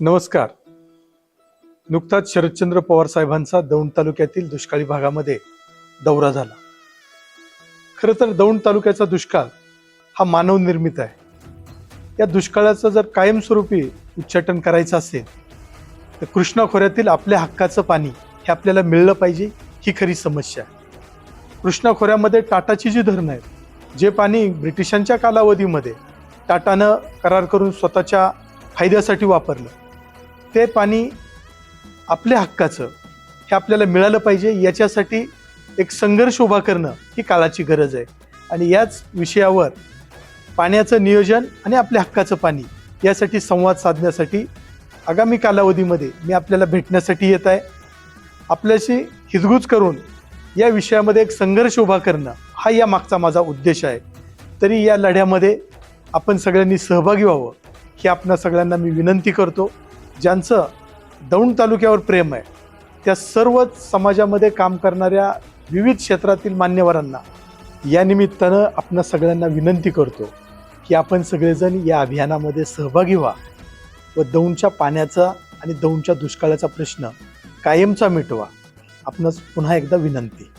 नमस्कार. नुकताच शरदचंद्र पवार साहेबांचा दौंड तालुक्यातील दुष्काळी भागामध्ये दौरा झाला. खरं तर दौंड तालुक्याचा दुष्काळ हा मानव निर्मित आहे. या दुष्काळाचं जर कायमस्वरूपी उच्चाटन करायचं असेल तर कृष्णा खोऱ्यातील आपल्या हक्काचं पाणी हे आपल्याला मिळलं पाहिजे ही खरी समस्या आहे. कृष्णा खोऱ्यामध्ये टाटाची जी धरणं आहेत जे पाणी ब्रिटिशांच्या कालावधीमध्ये टाटानं करार करून स्वतःच्या फायद्यासाठी वापरलं ते पाणी आपल्या हक्काचं हे आपल्याला मिळालं पाहिजे याच्यासाठी एक संघर्ष उभा करणं ही काळाची गरज आहे. आणि याच विषयावर पाण्याचं नियोजन आणि आपल्या हक्काचं पाणी यासाठी संवाद साधण्यासाठी आगामी कालावधीमध्ये मी आपल्याला भेटण्यासाठी येत आहे. आपल्याशी हिजगूज करून या विषयामध्ये एक संघर्ष उभा करणं हा या मागचा माझा उद्देश आहे. तरी या लढ्यामध्ये आपण सगळ्यांनी सहभागी व्हावं ही आपणा सगळ्यांना मी विनंती करतो. ज्यांचं दौंड तालुक्यावर प्रेम आहे त्या सर्वच समाजामध्ये काम करणाऱ्या विविध क्षेत्रातील मान्यवरांना या निमित्तानं आपण सगळ्यांना विनंती करतो की आपण सगळेजण या अभियानामध्ये सहभागी व्हा व दौंडच्या पाण्याचा आणि दौंडच्या दुष्काळाचा प्रश्न कायमचा मिटवा. आपणास पुन्हा एकदा विनंती.